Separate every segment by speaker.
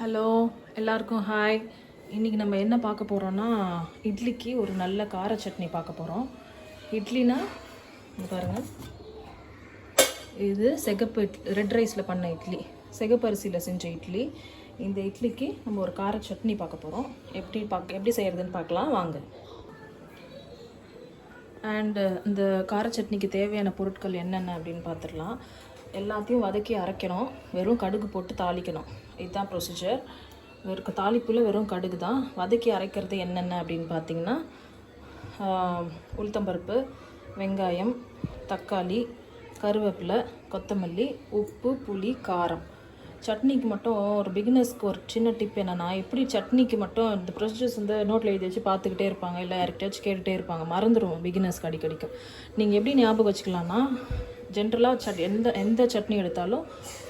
Speaker 1: Hello எல்லாருக்கும் hi. இன்றைக்கி நம்ம என்ன பார்க்க போகிறோன்னா இட்லிக்கு ஒரு நல்ல கார சட்னி பார்க்க போகிறோம் இட்லினா பாருங்கள் இது சிகப்பு இட்லி ரெட் ரைஸில் பண்ண இட்லி. செகப்பரிசியில் செஞ்ச இட்லி. இந்த இட்லிக்கு நம்ம ஒரு கார சட்னி பார்க்க போகிறோம் எப்படி பார்க்க எப்படி செய்கிறதுன்னு பார்க்கலாம். வாங்க. அண்டு இந்த கார சட்னிக்கு தேவையான பொருட்கள் என்னென்ன அப்படின்னு பார்த்துடலாம். எல்லாத்தையும் வதக்கி அரைக்கணும். வெறும் கடுகு போட்டு தாளிக்கணும். இதுதான் ப்ரொசீஜர் வெறும் தாளிப்பில் வெறும் கடுகு தான். வதக்கி அரைக்கிறது என்னென்ன அப்படின்னு பார்த்தீங்கன்னா உளுத்தம்பருப்பு வெங்காயம் தக்காளி கருவேப்பிலை கொத்தமல்லி உப்பு புளி காரம். சட்னிக்கு மட்டும் ஒரு பிகினர்ஸ்க்கு ஒரு சின்ன டிப் என்னென்னா எப்படி சட்னிக்கு மட்டும் இந்த ப்ரொசீஜர்ஸ் வந்து நோட்டில் எழுதி வச்சு பார்த்துக்கிட்டே இருப்பாங்க இல்லை யார்கிட்டயாச்சும் கேட்டுகிட்டே இருப்பாங்க மறந்துடும் பிகினர்ஸ்க்கு அடிக்கடிக்கும் நீங்கள் எப்படி ஞாபகம் வச்சுக்கலாம்னா ஜென்ரலாக சட் எந்த எந்த சட்னி எடுத்தாலும்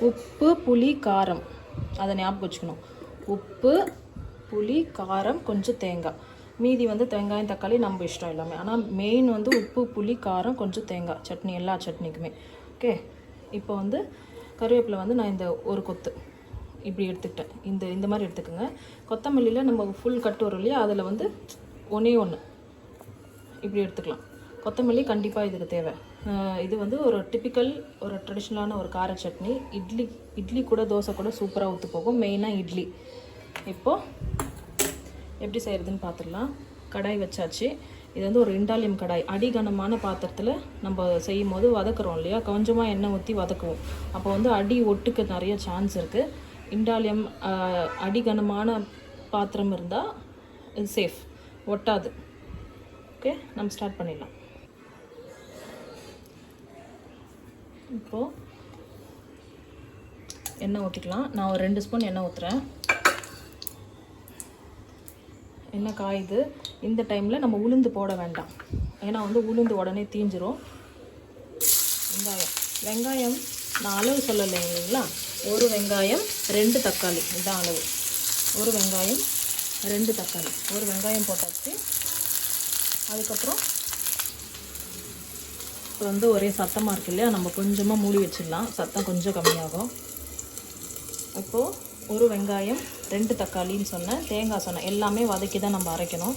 Speaker 1: உப்பு புளி காரம். அதை ஞாபகம் வச்சுக்கணும். உப்பு புளி காரம் கொஞ்சம் தேங்காய். மீதி வந்து தேங்காயம் தக்காளி நம்ம இஷ்டம் எல்லாமே. ஆனால் மெயின் வந்து உப்பு புளி காரம் கொஞ்சம் தேங்காய். சட்னி எல்லா சட்னிக்குமே. ஓகே இப்போ வந்து கருவேப்பிலை வந்து நான் இந்த ஒரு கொத்து இப்படி எடுத்துக்கிட்டேன். இந்த இந்த மாதிரி எடுத்துக்கோங்க. கொத்தமல்லியில் நம்ம ஃபுல் கட்டு வரும் இல்லையா? அதில் வந்து ஒன்றே ஒன்று இப்படி எடுத்துக்கலாம். கொத்தமல்லி கண்டிப்பாக இதுக்கு தேவை. இது வந்து ஒரு டிப்பிக்கல் ஒரு ட்ரெடிஷ்னலான ஒரு கார சட்னி. இட்லி இட்லி கூட தோசை கூட சூப்பராக ஊற்று போகும். மெயினாக இட்லி. இப்போது எப்படி செய்கிறதுன்னு பார்த்துடலாம் கடாய் வச்சாச்சு. இது வந்து ஒரு இண்டாலியம் கடாய். அடிகனமான பாத்திரத்தில் நம்ம செய்யும் போது வதக்குறோம் இல்லையா? கொஞ்சமாக எண்ணெய் ஊற்றி வதக்குவோம். அப்போ வந்து அடி ஒட்டுக்கு நிறைய சான்ஸ் இருக்குது இண்டாலியம் அடிகனமான பாத்திரம் இருந்தால் இது சேஃப் ஒட்டாது. ஓகே நம்ம ஸ்டார்ட் பண்ணிடலாம். இப்போது எண்ணெய் ஊற்றிக்கலாம் நான் ஒரு ரெண்டு ஸ்பூன் எண்ணெய் ஊற்றுறேன் எண்ணெய் காயுது. இந்த டைமில் நம்ம உளுந்து போட வேண்டாம். ஏன்னா வந்து உளுந்து உடனே தீஞ்சிரும். வெங்காயம். வெங்காயம் நான் அளவு சொல்லலை இல்லைங்களா? ஒரு வெங்காயம் ரெண்டு தக்காளி. இதுதான் அளவு. ஒரு வெங்காயம் ரெண்டு தக்காளி. ஒரு வெங்காயம் போட்டாச்சு. அதுக்கப்புறம் இப்போ வந்து ஒரே சத்தமாக இருக்கு இல்லையா? நம்ம கொஞ்சமாக மூடி வச்சிடலாம். சத்தம் கொஞ்சம் கம்மியாகும். இப்போது ஒரு வெங்காயம் ரெண்டு தக்காளின்னு சொன்னேன் தேங்காய் சொன்னேன் எல்லாமே வதக்கி தான் நம்ம அரைக்கணும்.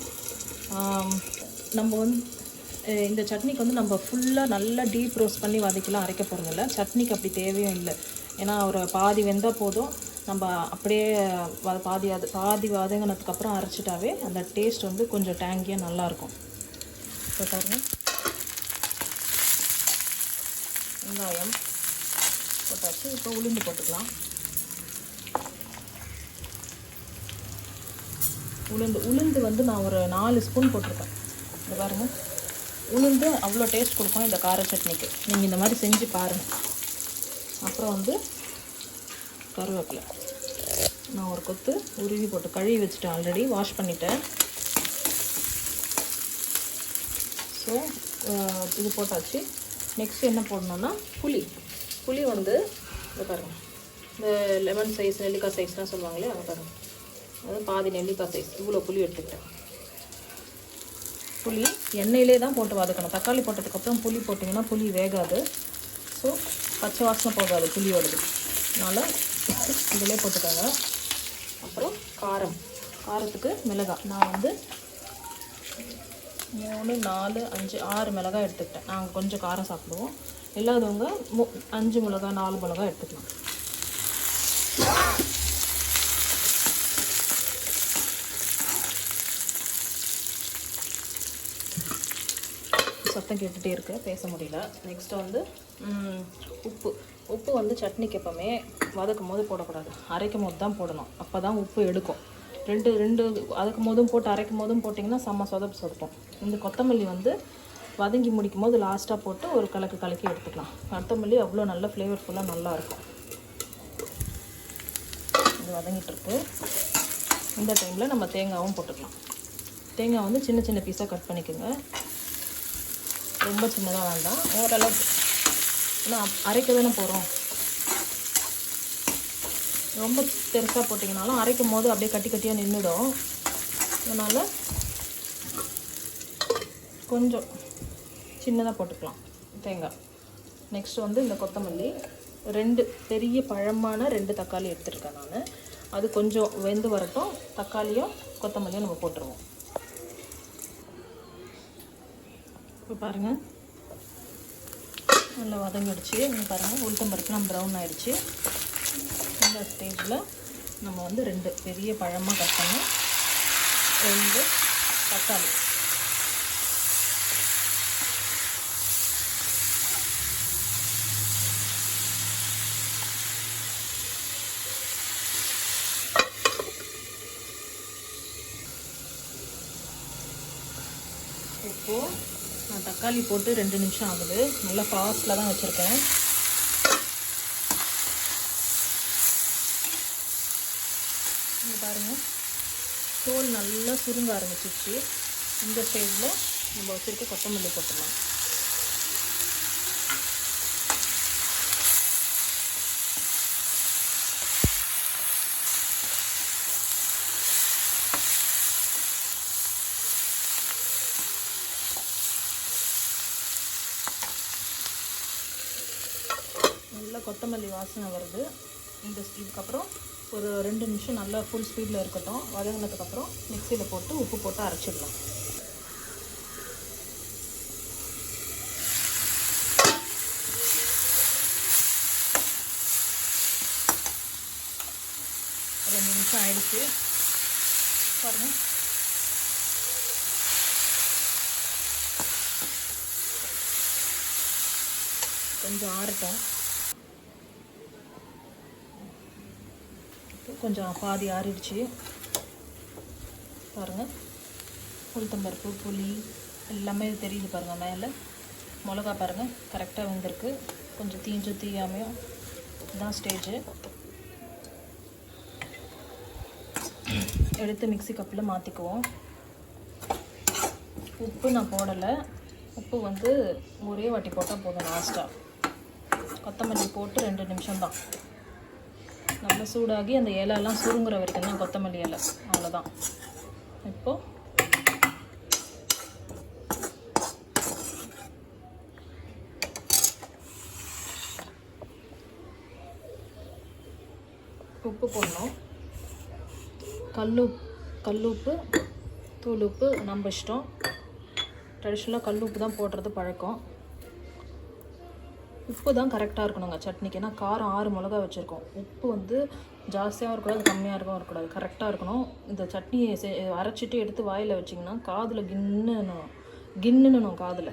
Speaker 1: நம்ம வந்து இந்த சட்னிக்கு வந்து நம்ம ஃபுல்லாக நல்லா டீப் ரோஸ்ட் பண்ணி வதக்கிலாம் அரைக்க போகிறதில்ல சட்னிக்கு அப்படி தேவையும் இல்லை. ஏன்னா ஒரு பாதி வெந்தால் போதும். நம்ம அப்படியே வ- பாதி அது பாதி வதங்கினதுக்கப்புறம் அரைச்சிட்டாவே அந்த டேஸ்ட் வந்து கொஞ்சம் டேங்கியாக நல்லாயிருக்கும் இப்போ பாருங்கள் வெங்காயம் போட்டாச்சு. இப்போ உளுந்து போட்டுக்கலாம். உளுந்து உளுந்து வந்து நான் ஒரு நாலு ஸ்பூன் போட்டிருக்கேன். இந்த பாருங்கள் உளுந்து அவ்வளோ டேஸ்ட் கொடுக்கும் இந்த கார சட்னிக்கு. நீங்கள் இந்த மாதிரி செஞ்சு பாருங்கள் அப்புறம் வந்து கருவேப்பிலை. நான் ஒரு கொத்து உருவி போட்டு கழுவி வச்சுட்டேன் ஆல்ரெடி வாஷ் பண்ணிட்டேன். ஸோ இது போட்டாச்சு. நெக்ஸ்ட் என்ன போடணுன்னா புளி. புளி வந்து இதை பாருங்க. இந்த லெமன் சைஸ் நெல்லிக்காய் சைஸ்லாம் சொல்லுவாங்களே அதை பாருங்கள் அது பாதி நெல்லிக்காய் சைஸ் இவ்வளோ புளி எடுத்துக்கிட்டேன். புளி எண்ணெயிலே தான் போட்டு வதக்கணும். தக்காளி போட்டதுக்கப்புறம் புளி போட்டிங்கன்னா புளி வேகாது. ஸோ பச்சை வாசனை போகாது புளியோடது. அதனால் இதிலே போட்டுக்கோங்க. அப்புறம் காரம். காரத்துக்கு மிளகாய். நான் வந்து மூணு நாலு அஞ்சு ஆறு மிளகாய் எடுத்துக்கிட்டேன். நாங்கள் கொஞ்சம் காரம் சாப்பிடுவோம். இல்லாதவங்க மு அஞ்சு மிளகாய் நாலு மிளகாய் எடுத்துக்கலாம். சத்தம் கேட்டுகிட்டே இருக்கு. பேச முடியல. நெக்ஸ்ட் வந்து உப்பு. உப்பு வந்து சட்னிக்கு எப்போவுமே வதக்கும் போது போடக்கூடாது. அரைக்கும் போது தான் போடணும். அப்போ தான் உப்பு எடுக்கும். ரெண்டு ரெண்டு வதக்கும் போதும் போட்டு அரைக்கும் போதும் போட்டிங்கன்னா செம்ம சொதப்பு சொதப்போம். இந்த கொத்தமல்லி வந்து வதங்கி முடிக்கும் போது லாஸ்ட்டாக போட்டு ஒரு கலக்கு கலக்கி எடுத்துக்கலாம். கொத்தமல்லி அவ்வளோ நல்ல ஃப்ளேவர்ஃபுல்லாக நல்லாயிருக்கும் இது வதங்கிட்டுருக்கு இந்த டைமில் நம்ம தேங்காவும் போட்டுக்கலாம். தேங்காய் வந்து சின்ன சின்ன பீஸாக கட் பண்ணிக்கோங்க. ரொம்ப சின்னதாக வேண்டாம். ஓரளவுக்கு. ஏன்னா அரைக்க தானே போகிறோம் ரொம்ப பெருசாக போட்டிங்கனாலும் அரைக்கும் போது அப்படியே கட்டி கட்டியாக நின்றுடும் அதனால் கொஞ்சம் சின்னதாக போட்டுக்கலாம். தேங்காய். நெக்ஸ்ட் வந்து இந்த கொத்தமல்லி. ரெண்டு பெரிய பழமான ரெண்டு தக்காளி எடுத்துருக்கேன் நான். அது கொஞ்சம் வெந்து வரட்டும். தக்காளியும் கொத்தமல்லியும் நம்ம போட்டுருவோம். இப்போ பாருங்கள் நல்லா வதங்கிடுச்சு. இங்கே பாருங்கள் உளுத்தம்பருப்புலாம் ப்ரௌன் ஆகிடுச்சி இந்த ஸ்டேஜில் நம்ம வந்து ரெண்டு பெரிய பழமாக கட் பண்ணி ரெண்டு தக்காளி. இப்போது நான் தக்காளி போட்டு ரெண்டு நிமிஷம் ஆகுது. நல்லா ஃபாஸ்ட்டில் தான் வச்சுருக்கேன் இங்கே பாருங்கள் தோல் நல்லா சுருங்க ஆரம்பிச்சிச்சு இந்த ஸ்டேஜில் நம்ம வச்சுருக்க கொத்தமல்லி போட்டுடலாம். நல்லா கொத்தமல்லி வாசனை வருது. இந்த இதுக்கப்புறம் ஒரு ரெண்டு நிமிஷம் நல்லா ஃபுல் ஸ்பீடில் இருக்கட்டும். வதங்கினதுக்கப்புறம் மிக்சியில் போட்டு உப்பு போட்டு அரைச்சிடலாம். ரெண்டு நிமிஷம் ஆயிடுச்சு. பாருங்கள் கொஞ்சம் ஆறட்டும். கொஞ்சம் பாதி ஆறிடுச்சு. பாருங்கள் உளுத்தம்பருப்பு புளி எல்லாமே தெரியுது பாருங்கள் மேலே. மிளகா பாருங்கள் கரெக்டாக வந்திருக்கு. கொஞ்சம் தீஞ்சும் தீயாமையும் இதுதான் ஸ்டேஜு எடுத்து மிக்ஸி கப்பில் மாற்றிக்குவோம் உப்பு நான் போடலை. உப்பு வந்து ஒரே வாட்டி போட்டால் போதும் லாஸ்ட்டாக கொத்தமல்லி போட்டு ரெண்டு நிமிஷம் தான் நல்லா சூடாகி அந்த இலையெல்லாம் சுருங்குற வரைக்கும் தான் கொத்தமல்லி இலை. அவ்வளோதான் இப்போது உப்பு போடணும். கல்லுப் கல்லுப்பு தூள் உப்பு நம்ம இஷ்டம். ட்ரெடிஷ்னலாக கல் உப்பு தான் போடுறது பழக்கம். உப்பு தான் கரெக்டாக இருக்கணுங்க. சட்னிக்கு. ஏன்னா காரம் ஆறு மிளகா வச்சுருக்கோம். உப்பு வந்து ஜாஸ்தியாகவும் இருக்கக்கூடாது கம்மியாக இருக்கவும் இருக்கக்கூடாது கரெக்டாக இருக்கணும். இந்த சட்னியை செ அரைச்சிட்டு எடுத்து வாயில் வச்சிங்கன்னா காதில் கின்னுணும் கின்னுணும் காதில்.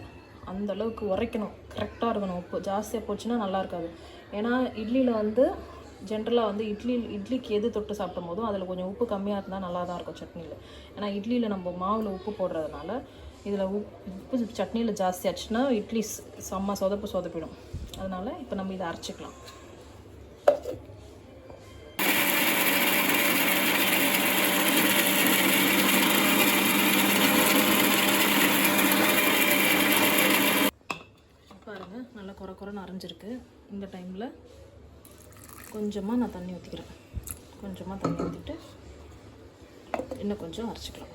Speaker 1: அந்த அளவுக்கு உரைக்கணும். கரெக்டாக இருக்கணும் உப்பு. ஜாஸ்தியாக போச்சுன்னா நல்லா இருக்காது. ஏன்னா இட்லியில் வந்து ஜென்ரலாக வந்து இட்லி இட்லிக்கு எது தொட்டு சாப்பிடும் போதும் அதில் கொஞ்சம் உப்பு கம்மியாக இருந்தால் நல்லா தான் இருக்கும் சட்னியில். ஏன்னா இட்லியில் நம்ம மாவில் உப்பு போடுறதுனால இதில் உப்பு சட்னியில் ஜாஸ்தி ஆச்சுன்னா இட்லி செம்ம சொதப்பு சொதப்பிடும். அதனால் இப்போ நம்ம இதை அரைச்சிக்கலாம். பாருங்க நல்லா குறை குறைன்னு அரைஞ்சிருக்கு. இந்த டைமில் கொஞ்சமாக நான் தண்ணி ஊற்றிக்கிறேன் கொஞ்சமாக தண்ணி ஊற்றிட்டு இன்னும் கொஞ்சம் அரைச்சிக்கலாம்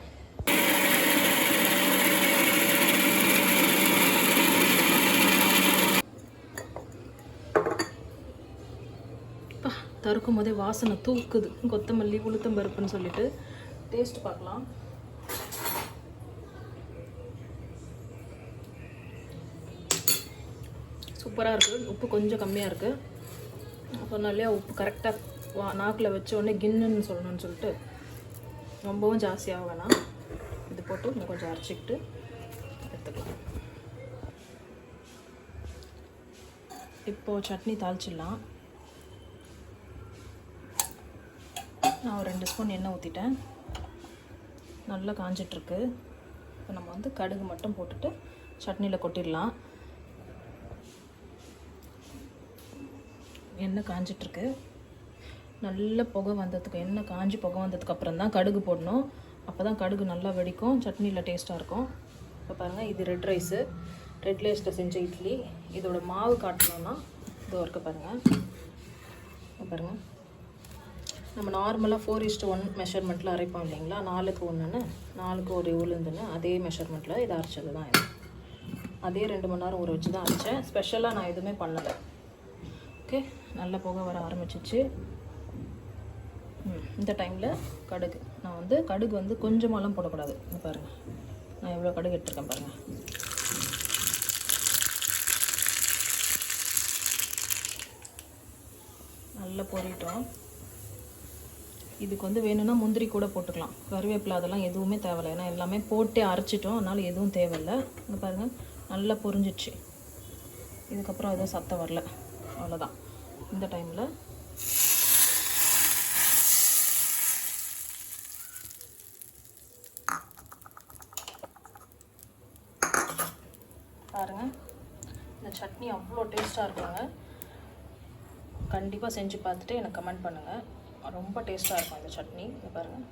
Speaker 1: அப்பா, தறுக்கும் போதே வாசனை தூக்குது. கொத்தமல்லி உளுத்தம்பருப்புன்னு சொல்லிட்டு. டேஸ்ட் பார்க்கலாம். சூப்பராக இருக்குது உப்பு கொஞ்சம் கம்மியாக இருக்குது சொன்னேன் இல்லையா உப்பு கரெக்டாக வா நாக்கில் வச்ச உடனே கின்னுன்னு சொல்லணும்னு சொல்லிட்டு ரொம்பவும் ஜாஸ்தியாக வேணாம். இது போட்டு இன்னும் கொஞ்சம் அரைச்சிக்கிட்டு எடுத்துக்கலாம். இப்போது சட்னி தாளிச்சிடலாம் நான் ஒரு ரெண்டு ஸ்பூன் எண்ணெய் ஊற்றிட்டேன் நல்லா காஞ்சிட்ருக்கு. இப்போ நம்ம வந்து கடுகு மட்டும் போட்டுட்டு சட்னியில் கொட்டிடலாம். எண்ணெய் காஞ்சிட்ருக்கு. நல்ல புகை வந்ததுக்கு எண்ணெய் காஞ்சி புகை வந்ததுக்கப்புறம் தான் கடுகு போடணும். அப்போ தான் கடுகு நல்லா வெடிக்கும் சட்னியில் டேஸ்ட்டாக இருக்கும். இப்போ பாருங்கள் இது ரெட் ரைஸு ரெட் ரைஸில் செஞ்ச இட்லி. இதோட மாவு காட்டணும்னா இது ஒர்க்கு பாருங்கள் பாருங்கள் நம்ம நார்மலாக ஃபோர் இஸ்ட்டு ஒன் மெஷர்மெண்ட்டில் அரைப்போம் இல்லைங்களா? நாலுக்கு ஒன்றுன்னு நாலுக்கு ஒரு உளுந்துன்னு அதே மெஷர்மெண்ட்டில் இதை அரைச்சது தான் இது. அதே ரெண்டு மணி நேரம் ஊற வச்சு தான் அரைச்சேன். ஸ்பெஷலாக நான் எதுவுமே பண்ணலை. ஓகே நல்ல புகை வர ஆரம்பிச்சிச்சு. ம், இந்த டைமில் கடுகு. நான் வந்து கடுகு வந்து கொஞ்சமாலாம் போடக்கூடாது. பாருங்கள் நான் எவ்வளோ கடுகு எடுத்துருக்கேன் பாருங்கள் நல்லா பொறிட்டோம் இதுக்கு வந்து வேணும்னா முந்திரி கூட போட்டுக்கலாம். கருவேப்பிலை அதெல்லாம் எதுவுமே தேவையில்லை. ஏன்னா எல்லாமே போட்டே அரைச்சிட்டோம். அதனால் எதுவும் தேவையில்லை. இங்கே பாருங்கள் நல்லா பொரிஞ்சிச்சு. இதுக்கப்புறம் எதுவும் சத்தம் வரல. அவ்வளோதான் இந்த டைமில் பாருங்கள் இந்த சட்னி அவ்வளோ டேஸ்ட்டாக இருக்குங்க. கண்டிப்பாக செஞ்சு பார்த்துட்டு எனக்கு கமெண்ட் பண்ணுங்கள் ரொம்ப டேஸ்ட்டாக இருக்கும் இந்த சட்னி. இதை பாருங்கள்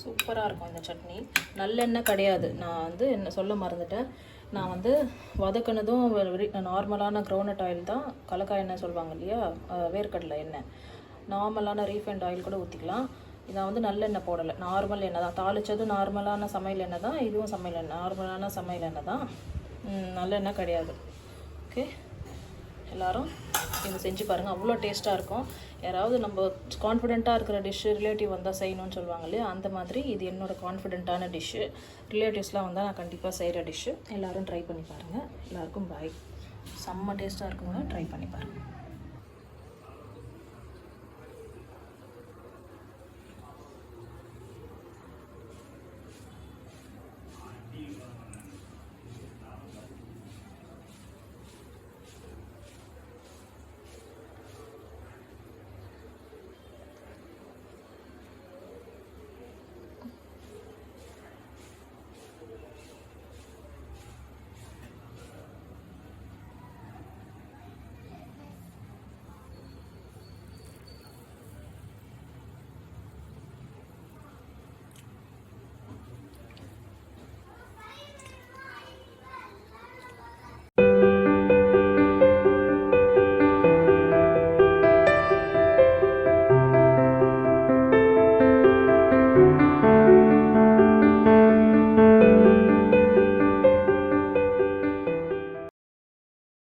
Speaker 1: சூப்பராக இருக்கும் இந்த சட்னி. நல்லெண்ணெய் கிடையாது. நான் வந்து என்ன சொல்ல மறந்துட்டேன். நான் வந்து வதக்குனதும் நார்மலான க்ரௌனட் ஆயில் தான் கலக்காய் எண்ணெய் சொல்லுவாங்க இல்லையா? வேர்க்கடலை எண்ணெய். நார்மலான ரீஃபைண்ட் ஆயில் கூட ஊற்றிக்கலாம் இதை வந்து நல்லெண்ணெய் போடலை. நார்மல் எண்ணெய் தான். தாளித்ததும் நார்மலான சமையல் எண்ணெய் தான். இதுவும் சமையல் எண்ணெய். நார்மலான சமையல் எண்ணெய் தான். நல்லெண்ணெய் கிடையாது. ஓகே? எல்லாரும் இதை செஞ்சு பாருங்கள் அவ்வளோ டேஸ்ட்டாக இருக்கும். யாராவது நம்ம கான்ஃபிடெண்ட்டாக இருக்கிற டிஷ்ஷு ரிலேட்டிவ் வந்தால் செய்யணும்னு சொல்லுவாங்க இல்லையா? அந்த மாதிரி இது என்னோட கான்ஃபிடெண்ட்டான டிஷ்ஷு ரிலேட்டிவ்ஸ்லாம் வந்தால் நான் கண்டிப்பாக செய்கிற டிஷ்ஷு எல்லோரும் ட்ரை பண்ணி பாருங்கள் எல்லாருக்கும் பாய் செம்ம டேஸ்ட்டாக இருக்குங்க. ட்ரை பண்ணி பாருங்கள்